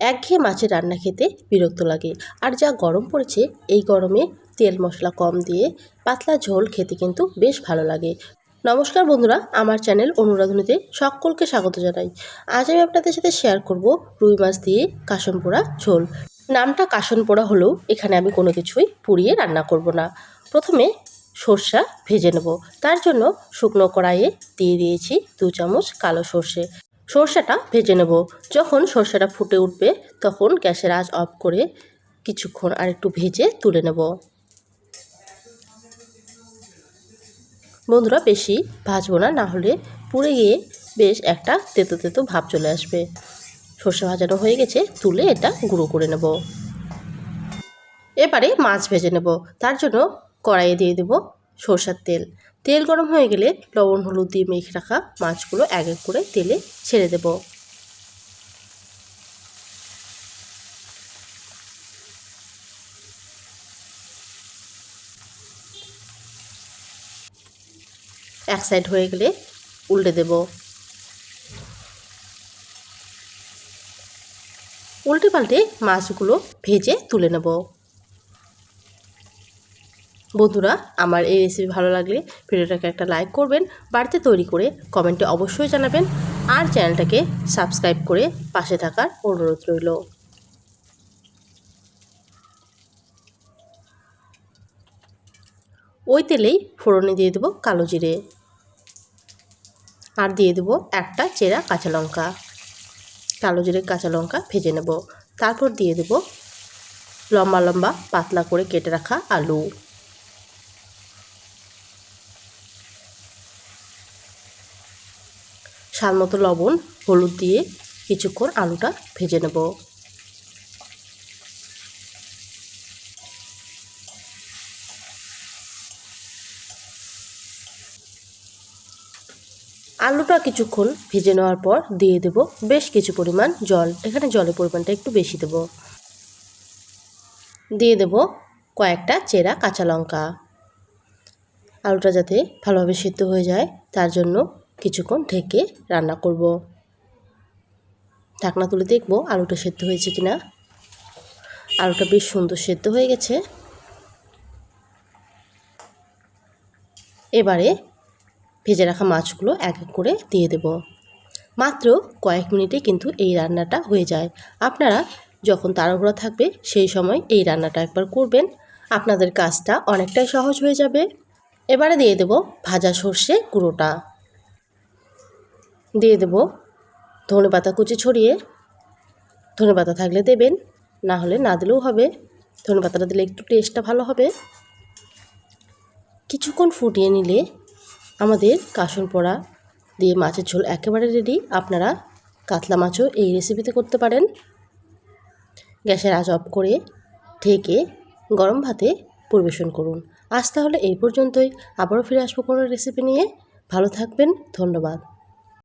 একঘেয়ে মাছের রান্না খেতে বিরক্ত লাগে। আর যা গরম পড়েছে, এই গরমে তেল মশলা কম দিয়ে পাতলা ঝোল খেতে কিন্তু বেশ ভালো লাগে। নমস্কার বন্ধুরা, আমার চ্যানেল অনুরাধনীতে সকলকে স্বাগত জানাই। আজ আমি আপনাদের সাথে শেয়ার করব রুই মাছ দিয়ে কাসন পোড়া ঝোল। নামটা কাসন পোড়া হলেও এখানে আমি কোনো কিছুই পুড়িয়ে রান্না করব না। প্রথমে সর্ষা ভেজে নেব। তার জন্য শুকনো কড়াইয়ে দিয়ে দিয়েছি দু চামচ কালো সর্ষে। সর্ষেটা ভেজে নেব। যখন সর্ষেটা ফুটে উঠবে, তখন গ্যাসের আঁচ অফ করে কিছুক্ষণ আর একটু ভেজে তুলে নেব। বন্ধুরা, বেশি ভাজবো না না হলে পুড়ে গিয়ে বেশ একটা তেতো তেতো ভাব চলে আসবে। সর্ষে ভাজানো হয়ে গেছে, তুলে এটা গুঁড়ো করে নেব। এবারে মাছ ভেজে নেব। তার জন্য কড়াইয়ে দিয়ে দেব সরষার তেল। তেল গরম হয়ে গেলে লবণ, হলুদ দিয়ে মেখে রাখা মাছগুলো এক এক করে তেলে ছেড়ে দেব। এক সাইড হয়ে গেলে উল্টে দেব। উল্টে পাল্টে মাছগুলো ভেজে তুলে নেব। বন্ধুরা, আমার এই রেসিপি ভালো লাগলে ভিডিওটাকে একটা লাইক করবেন, বাড়িতে তৈরি করে কমেন্টে অবশ্যই জানাবেন, আর চ্যানেলটাকে সাবস্ক্রাইব করে পাশে থাকার অনুরোধ রইল। ওই তেলেই ফোড়নে দিয়ে দেবো কালো জিরে, আর দিয়ে দেবো একটা চেরা কাঁচা লঙ্কা। কালো জিরে, কাঁচা লঙ্কা ভেজে নেব। তারপর দিয়ে দেবো লম্বা লম্বা পাতলা করে কেটে রাখা আলু। স্বাদ মতো লবণ, হলুদ দিয়ে কিছুক্ষণ আলুটা ভেজে নেব। আলুটা কিছুক্ষণ ভেজে নেওয়ার পর দিয়ে দেব বেশ কিছু পরিমাণ জল। এখানে জলের পরিমাণটা একটু বেশি দেব। দিয়ে দেব কয়েকটা চেরা কাঁচা লঙ্কা। আলুটা যাতে ভালোভাবে সিদ্ধ হয়ে যায়, তার জন্য কিছুক্ষণ ঢেকে রান্না করব। ঢাকনা তুলে দেখব আলুটা সেদ্ধ হয়েছে কিনা। আলুটা বেশ সুন্দর সেদ্ধ হয়ে গেছে। এবারে ভেজে রাখা মাছগুলো এক এক করে দিয়ে দেব। মাত্র কয়েক মিনিটে কিন্তু এই রান্নাটা হয়ে যায়। আপনারা যখন তাড়াহুড়া থাকবে, সেই সময় এই রান্নাটা একবার করবেন। আপনাদের কাজটা অনেকটাই সহজ হয়ে যাবে। এবারে দিয়ে দেব ভাজা সর্ষে গুঁড়োটা। দিয়ে দেব। ধনে পাতা কুচি ছড়িয়ে ধনে পাতা থাকলে দেবেন, না হলে না দিলেও হবে। ধনে পাতাটা দিলে একটু টেস্টটা ভালো হবে। কিছুক্ষণ ফুটিয়ে নিলে আমাদের কাসন পোড়া দিয়ে মাছের ঝোল একেবারে রেডি আপনারা কাতলা মাছও এই রেসিপিতে করতে পারেন। গ্যাসের আজ অফ করে ঢেকে গরম ভাতে পরিবেশন করুন। আজ তাহলে এই পর্যন্তই। আবারও ফিরে আসব কোনো রেসিপি নিয়ে। ভালো থাকবেন, ধন্যবাদ।